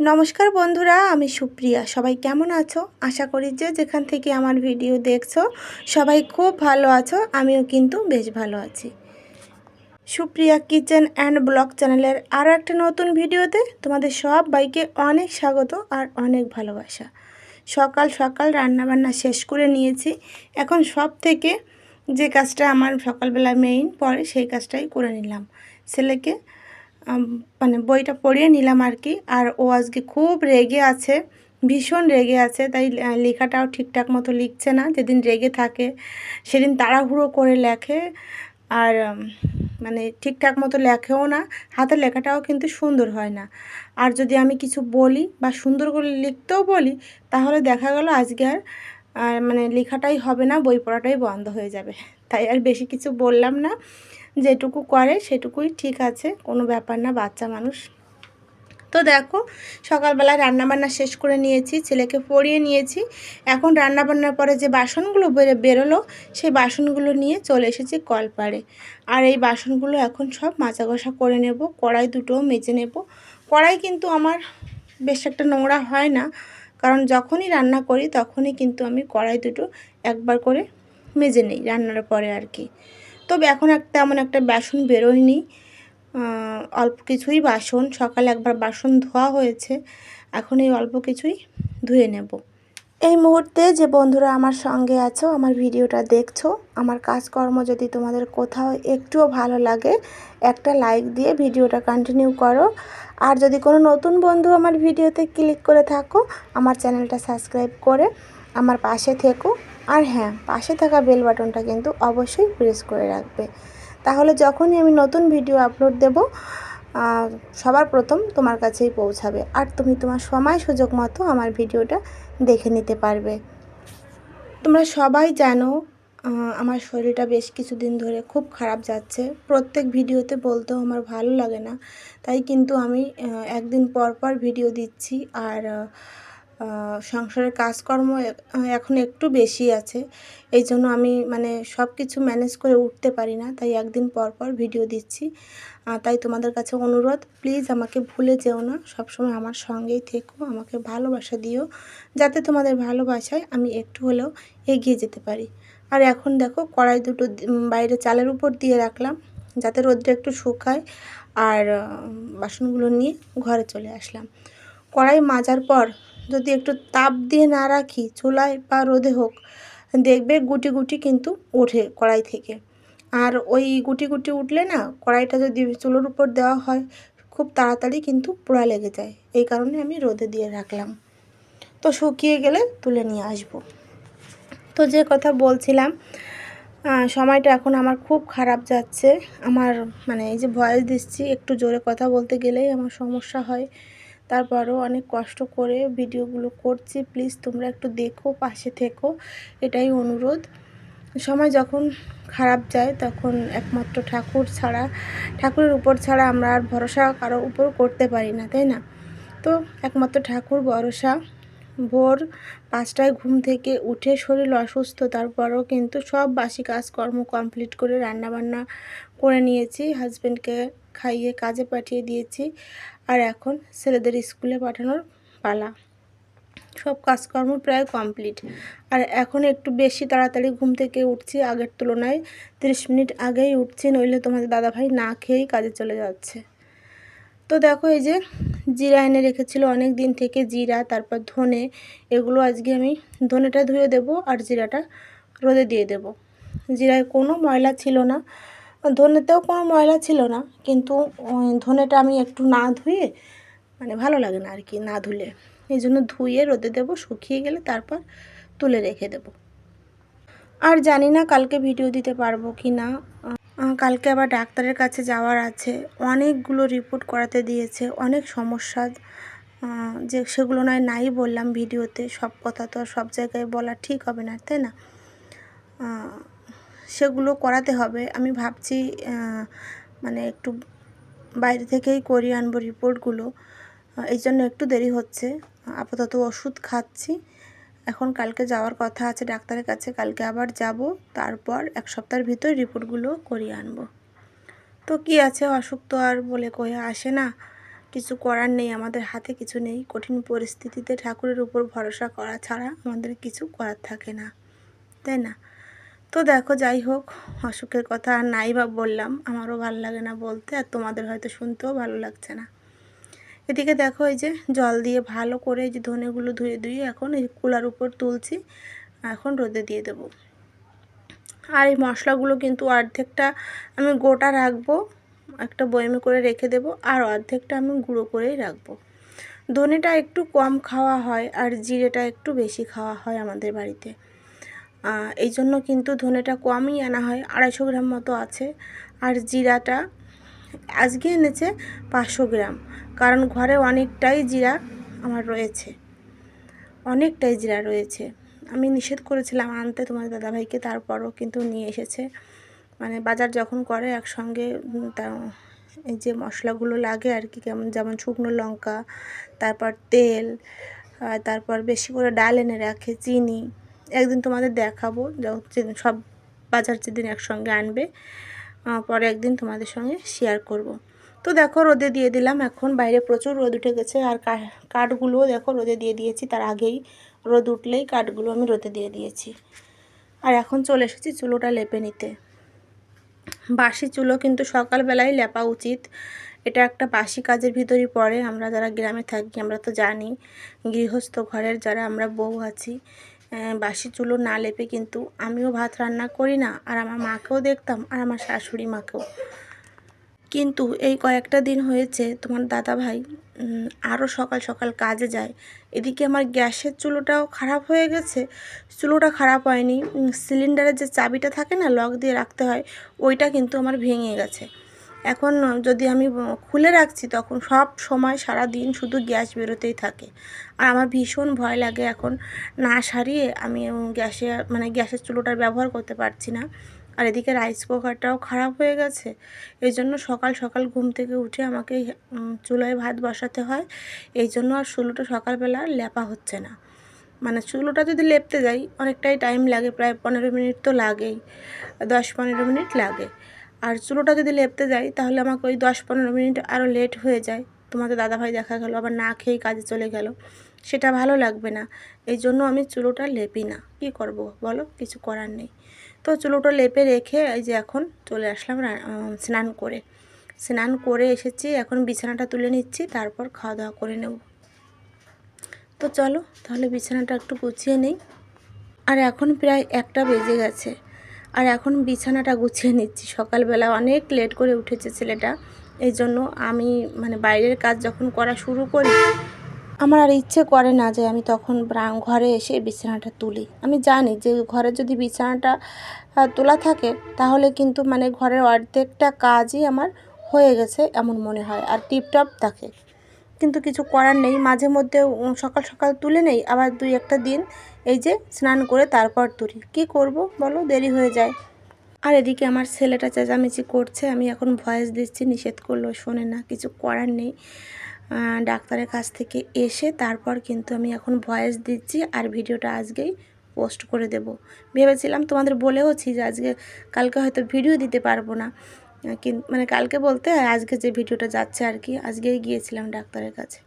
নমস্কার বন্ধুরা, আমি সুপ্রিয়া। সবাই কেমন আছো? আশা করি যে যেখান থেকে আমার ভিডিও দেখছ, সবাই খুব ভালো আছো, আমিও কিন্তু বেশ ভালো আছি। সুপ্রিয়া কিচেন অ্যান্ড ব্লগ চ্যানেলের আরও একটা নতুন ভিডিওতে তোমাদের সব বাইকে অনেক স্বাগত আর অনেক ভালোবাসা। সকাল সকাল রান্নাবান্না শেষ করে নিয়েছি। এখন সব থেকে যে কাজটা আমার সকালবেলা মেইন পরে সেই কাজটাই করে নিলাম। ছেলেকে মানে বইটা পড়িয়ে নিলাম আর কি। আর ও আজকে খুব রেগে আছে, ভীষণ রেগে আছে, তাই লেখাটাও ঠিকঠাক মতো লিখছে না। যেদিন রেগে থাকে, সেদিন তাড়াহুড়ো করে লেখে। আর মানে ঠিকঠাক মতো লেখেও না হাতের লেখাটাও কিন্তু সুন্দর হয় না। আর যদি আমি কিছু বলি বা সুন্দর করে লিখতেও বলি, তাহলে দেখা গেল আজকে আর মানে লেখাটাই হবে না, বই পড়াটাই বন্ধ হয়ে যাবে। তাই আর বেশি কিছু বললাম না। যেটুকু করে সেটুকুই ঠিক আছে, কোনো ব্যাপার না, বাচ্চা মানুষ। তো দেখো সকালবেলা রান্নাবান্না শেষ করে নিয়েছি, ছেলেকে পড়িয়ে নিয়েছি। এখন রান্নাবান্নার পরে যে বাসনগুলো বেরো, বেরোলো, সেই বাসনগুলো নিয়ে চলে এসেছি কলপাড়ে। আর এই বাসনগুলো এখন সব মাজা ঘষা করে নেব, কড়াই দুটোও মেজে নেব। কড়াই কিন্তু আমার বেশ একটা নোংরা হয় না, কারণ যখনই রান্না করি তখনই কিন্তু আমি কড়াই দুটো একবার করে মেজে নিই রান্নার পরে আর কি। তবে এখন একটা তেমন একটা বাসন বেরোয়নি। অল্প কিছুই বাসন, সকালে একবার বাসন ধোয়া হয়েছে। এখন এই অল্প কিছুই ধুয়ে নেব। এই মুহূর্তে যে বন্ধুরা আমার সঙ্গে আছো, আমার ভিডিওটা দেখছ, আমার কাজকর্ম যদি তোমাদের কোথাও একটুও ভালো লাগে, একটা লাইক দিয়ে ভিডিওটা কন্টিনিউ করো। আর যদি কোনো নতুন বন্ধু আমার ভিডিওতে ক্লিক করে থাকো, আমার চ্যানেলটা সাবস্ক্রাইব করে আমার পাশে থেকো। আর হ্যাঁ পাশে থাকা বেল বাটনটা কিন্তু অবশ্যই প্রেস করে রাখবে। তাহলে যখনই আমি নতুন ভিডিও আপলোড দেব সবার প্রথম তোমার কাছেই পৌঁছাবে। আর তুমি তোমার সময় সুযোগ মতো আমার ভিডিওটা দেখে নিতে পারবে। তোমরা সবাই জানো আমার শরীরটা বেশ কিছুদিন ধরে খুব খারাপ যাচ্ছে। প্রত্যেক ভিডিওতে বলতেও আমার ভালো লাগে না। তাই কিন্তু আমি একদিন পর পর ভিডিও দিচ্ছি। আর সংসারের কাজকর্ম এখন একটু বেশি আছে। এই জন্য আমি মানে সব কিছু ম্যানেজ করে উঠতে পারি না, তাই একদিন পর পর ভিডিও দিচ্ছি। তাই তোমাদের কাছে অনুরোধ প্লিজ আমাকে ভুলে যেও না, সবসময় আমার সঙ্গেই থেকো, আমাকে ভালোবাসা দিও, যাতে তোমাদের ভালোবাসায় আমি একটু হলেও এগিয়ে যেতে পারি। আর এখন দেখো, কড়াই দুটো বাইরে চালের উপর দিয়ে রাখলাম, যাতে রোদটা একটু শুকায়, আর বাসনগুলো নিয়ে ঘরে চলে আসলাম। কড়াই মাজার পর যদি একটু তাপ দিয়ে না রাখি, চুলায় বা রোদে হোক, দেখবে গুটি গুটি কিন্তু ওঠে কড়াই থেকে। আর ওই গুটি গুটি উঠলে না, কড়াইটা যদি চুলোর উপর দেওয়া হয়, খুব তাড়াতাড়ি কিন্তু পোড়া লেগে যায়। এই কারণে আমি রোদে দিয়ে রাখলাম। তো শুকিয়ে গেলে তুলে নিয়ে আসব। তো যে কথা বলছিলাম সময়টা এখন আমার খুব খারাপ যাচ্ছে। আমার মানে এই যে ভয়েস দিচ্ছি, একটু জোরে কথা বলতে গেলেই আমার সমস্যা হয়। তারপরেও অনেক কষ্ট করে ভিডিওগুলো করছি। প্লিজ তোমরা একটু দেখো, পাশে থেকো। এটাই অনুরোধ। সময় যখন খারাপ যায় তখন একমাত্র ঠাকুর ছাড়া, ঠাকুরের উপর ছাড়া আমরা আর ভরসা কারও উপর করতে পারি না, তাই না? তো একমাত্র ঠাকুর ভরসা। ভোর পাঁচটায় ঘুম থেকে উঠে শরীর অসুস্থ, তারপরও কিন্তু সব বাসি কাজকর্ম কমপ্লিট করে রান্নাবান্না করে নিয়েছি। হাজব্যান্ডকে খাইয়ে কাজে পাঠিয়ে দিয়েছি। আর এখন ছেলেদের স্কুলে পাঠানোর পালা। সব কাজকর্ম প্রায় কমপ্লিট। আর এখন একটু বেশি তাড়াতাড়ি ঘুম থেকে উঠছি, আগের তুলনায় তিরিশ মিনিট আগেই উঠছি, নইলে তোমাদের দাদাভাই না খেয়েই কাজে চলে যাচ্ছে। তো দেখো এই যে জিরা এনে রেখেছিল অনেক দিন থেকে, জিরা, তারপর ধনে, এগুলো আজকে আমি ধনেটা ধুয়ে দেব আর জিরাটা রোদে দিয়ে দেব। জিরায় কোনো ময়লা ছিল না। ধনেতেও কোনো ময়লা ছিল না, কিন্তু ধনেটা আমি একটু না ধুয়ে মানে ভালো লাগে না আর কি না ধুলে। এই জন্য ধুয়ে রোদে দেব, শুকিয়ে গেলে তারপর তুলে রেখে দেব। আর জানি না কালকে ভিডিও দিতে পারব কি না। কালকে আবার ডাক্তারের কাছে যাওয়ার আছে। অনেকগুলো রিপোর্ট করাতে দিয়েছে, অনেক সমস্যা যে সেগুলো নয়, নাই বললাম ভিডিওতে। সব কথা তো সব জায়গায় বলা ঠিক হবে না, তাই না? সেগুলো করাতে হবে। আমি ভাবছি মানে একটু বাইরে থেকেই করিয়ে আনব রিপোর্টগুলো। এই জন্য একটু দেরি হচ্ছে। আপাতত ওষুধ খাচ্ছি। এখন কালকে যাওয়ার কথা আছে ডাক্তারের কাছে। কালকে আবার যাব। তারপর এক সপ্তাহের ভিতর রিপোর্টগুলো করিয়ে আনব। তো কি আছে? অসুখ তো আর বলে কয়ে আসে না। কিছু করার নেই। আমাদের হাতে কিছু নেই। কঠিন পরিস্থিতিতে ঠাকুরের উপর ভরসা করা ছাড়া আমাদের কিছু করার থাকে না। তাই না? তো দেখো, যাই হোক অসুখের কথা আর নাই বা বললাম। আমারও ভালো লাগে না বলতে, আর তোমাদের হয়তো শুনতেও ভালো লাগছে না। এদিকে দেখো, এই যে জল দিয়ে ভালো করে এই যে ধনেগুলো ধুয়ে ধুয়ে এখন এই কুলার উপর তুলছি, এখন রোদে দিয়ে দেবো। আর এই মশলাগুলো কিন্তু অর্ধেকটা আমি গোটা রাখব, একটা বয়মে করে রেখে দেব, আর অর্ধেকটা আমি গুঁড়ো করেই রাখব। ধনেটা একটু কম খাওয়া হয়, আর জিরেটা একটু বেশি খাওয়া হয় আমাদের বাড়িতে। এই জন্য কিন্তু ধনেটা কমই আনা হয়। আড়াইশো গ্রাম মতো আছে। আর জিরাটা আজকে এনেছে পাঁচশো গ্রাম। কারণ ঘরে অনেকটাই জিরা আমার রয়েছে। অনেকটাই জিরা রয়েছে। আমি নিষেধ করেছিলাম আনতে তোমার দাদাভাইকে, তারপরও কিন্তু নিয়ে এসেছে। মানে বাজার যখন করে একসঙ্গে তা, এই যে মশলাগুলো লাগে আর কি, কেমন যেমন শুকনো লঙ্কা, তারপর তেল তারপর বেশি করে ডাল এনে রাখে, চিনি একদিন তোমাদের দেখাবো সব বাজার যেদিন একসঙ্গে আনবে পরে একদিন তোমাদের সঙ্গে শেয়ার করব। তো দেখো রোদে দিয়ে দিলাম, এখন বাইরে প্রচুর রোদ উঠে গেছে, আর কাঠগুলোও দেখো রোদে দিয়ে দিয়েছি, তার আগেই রোদ উঠলেই কাঠগুলো আমি রোদে দিয়ে দিয়েছি আর এখন চলে এসেছি চুলোটা লেপে নিতে বাসি চুলো কিন্তু সকালবেলায় লেপা উচিত, এটা একটা বাসি কাজের ভিতরই পড়ে, আমরা যারা গ্রামে থাকি আমরা তো জানি, গৃহস্থ ঘরের যারা আমরা বউ আছি বাসি চুলো না লেপে কিন্তু আমিও ভাত রান্না করি না, আর আমার মাকেও দেখতাম, আর আমার শাশুড়ি মাকেও। কিন্তু এই কয়েকটা দিন হয়েছে তোমার দাদা ভাই আরও সকাল সকাল কাজে যায়। এদিকে আমার গ্যাসের চুলোটাও খারাপ হয়ে গেছে, চুলোটা খারাপ হয়নি। সিলিন্ডারের যে চাবিটা থাকে না লক দিয়ে রাখতে হয়, ওইটা কিন্তু আমার ভেঙে গেছে। এখন যদি আমি খুলে রাখছি তখন সব সময় সারা দিন শুধু গ্যাস বেরোতেই থাকে। আর আমার ভীষণ ভয় লাগে এখন না সারিয়ে আমি গ্যাসে মানে গ্যাসের চুলোটার ব্যবহার করতে পারছি না। আর এদিকে রাইস কুকারটাও খারাপ হয়ে গেছে। এই জন্য সকাল সকাল ঘুম থেকে উঠে আমাকে চুলোয় ভাত বসাতে হয়। এই জন্য আর চুলোটা সকালবেলা লেপা হচ্ছে না। মানে চুলোটা যদি লেপতে যাই, অনেকটাই টাইম লাগে, প্রায় পনেরো মিনিট তো লাগেই, দশ পনেরো মিনিট লাগে। আর চুলোটা যদি লেপতে যাই, তাহলে আমাকে ওই দশ পনেরো মিনিট আরও লেট হয়ে যায়। তোমাদের দাদাভাই দেখা গেলো, আবার না খেয়েই কাজে চলে গেল। সেটা ভালো লাগবে না। এই জন্য আমি চুলোটা লেপি না। কি করব বলো? কিছু করার নেই। তো চুলোটা লেপে রেখে এই যে এখন চলে আসলাম স্নান করে। স্নান করে এসেছি, এখন বিছানাটা তুলে নিচ্ছি, তারপর খাওয়া দাওয়া করে নেব। তো চলো, তাহলে বিছানাটা একটু গুছিয়ে নেই। আর এখন প্রায় একটা বেজে গেছে। আর এখন বিছানাটা গুছিয়ে নিচ্ছি। সকালবেলা অনেক লেট করে উঠেছে ছেলেটা। এই জন্য আমি মানে বাইরের কাজ যখন করা শুরু করি, আমার আর ইচ্ছে করে না যে আমি তখন ঘরে এসে বিছানাটা তুলি। আমি জানি যে ঘরে যদি বিছানাটা তোলা থাকে, তাহলে কিন্তু মানে ঘরের অর্ধেকটা কাজই আমার হয়ে গেছে এমন মনে হয়। আর টিপটপ থাকে। কিন্তু কিছু করার নেই। মাঝে মধ্যে সকাল সকাল তুলে নেই। আবার দুই একটা দিন এই যে স্নান করে তারপর তুলি। কি করব বলো? দেরি হয়ে যায়। আর এদিকে আমার ছেলেটা চেঁচামেচি করছে। আমি এখন ভয়েস দিচ্ছি, নিষেধ করল, শোনে না, কিছু করার নেই। ডাক্তারের কাছ থেকে এসে তারপর কিন্তু আমি এখন ভয়েস দিচ্ছি আর ভিডিওটা আজকেই পোস্ট করে দেব। ভেবেছিলাম তোমাদের বলেওছি যে আজকে কালকে হয়তো ভিডিও দিতে পারব না। কিন্তু মানে কালকে বলতে আজকে যে ভিডিওটা যাচ্ছে আর কি, আজকেই গিয়েছিলাম ডাক্তারের কাছে।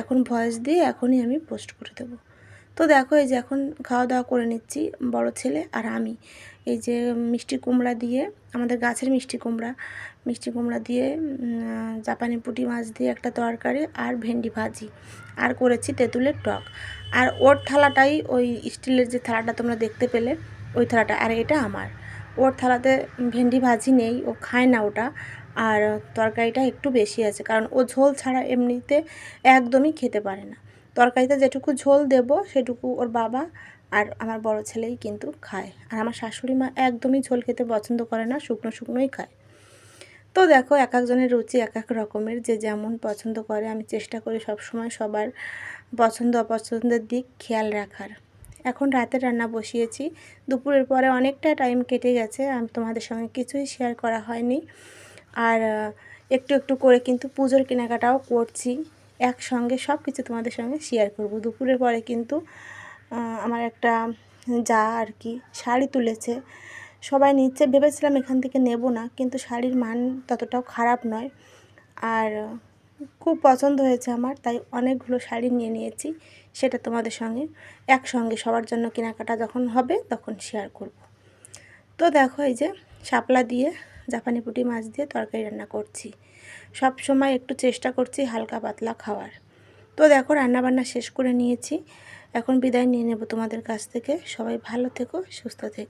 এখন ভয়েস দিয়ে এখনই আমি পোস্ট করে দেবো। তো দেখো এই যে এখন খাওয়া দাওয়া করে নিচ্ছি, বড় ছেলে আর আমি। এই যে মিষ্টি কুমড়া দিয়ে, আমাদের গাছের মিষ্টি কুমড়া মিষ্টি কুমড়া দিয়ে জাপানি পুঁটি মাছ দিয়ে একটা তরকারি আর ভেন্ডি ভাজি। আর করেছি তেঁতুলের টক। আর ওর থালাটাই ওই স্টিলের যে থালাটা তোমরা দেখতে পেলে, ওই থালাটা। আর এটা আমার। ওর থালাতে ভেন্ডি ভাজি নেই, ও খায় না ওটা। আর তরকারিটা একটু বেশি আছে, কারণ ও ঝোল ছাড়া এমনিতে একদমই খেতে পারে না। তরকারিতে যেটুকু ঝোল দেব, সেটুকু ওর বাবা আর আমার বড় ছেলেই কিন্তু খায়। আর আমার শাশুড়ি মা একদমই ঝোল খেতে পছন্দ করে না, শুকনো শুকনোই খায়। তো দেখো, এক একজনের রুচি, এক এক রকমের। যে যেমন পছন্দ করে, আমি চেষ্টা করি সব সময় সবার পছন্দ অপছন্দের দিক খেয়াল রাখার। এখন রাতে রান্না বসিয়েছি। দুপুরের পরে অনেকটা টাইম কেটে গেছে, আমি, তোমাদের সঙ্গে কিছুই শেয়ার করা হয়নি। আর একটু একটু করে কিন্তু পুজোর কেনাকাটাও করছি। একসঙ্গে সব কিছু তোমাদের সঙ্গে শেয়ার করব। দুপুরের পরে কিন্তু আমার একটা যা আর কি, শাড়ি তুলেছে। সবাই নিচ্ছে, ভেবেছিলাম এখান থেকে নেব না, কিন্তু শাড়ির মান ততটাও খারাপ নয়। আর খুব পছন্দ হয়েছে আমার, তাই অনেকগুলো শাড়ি নিয়ে নিয়েছি, সেটা তোমাদের সঙ্গে, একসঙ্গে সবার জন্য কেনাকাটা যখন হবে তখন শেয়ার করব। তো দেখো এই যে শাপলা দিয়ে জাপানি পুঁটি মাছ দিয়ে তরকারি রান্না করছি। সব সময় একটু চেষ্টা করছি হালকা পাতলা খাওয়ার। তো দেখো রান্নাবান্না শেষ করে নিয়েছি, এখন বিদায় নিয়ে নেব তোমাদের কাছ থেকে। সবাই ভালো থেকো, সুস্থ থেকো।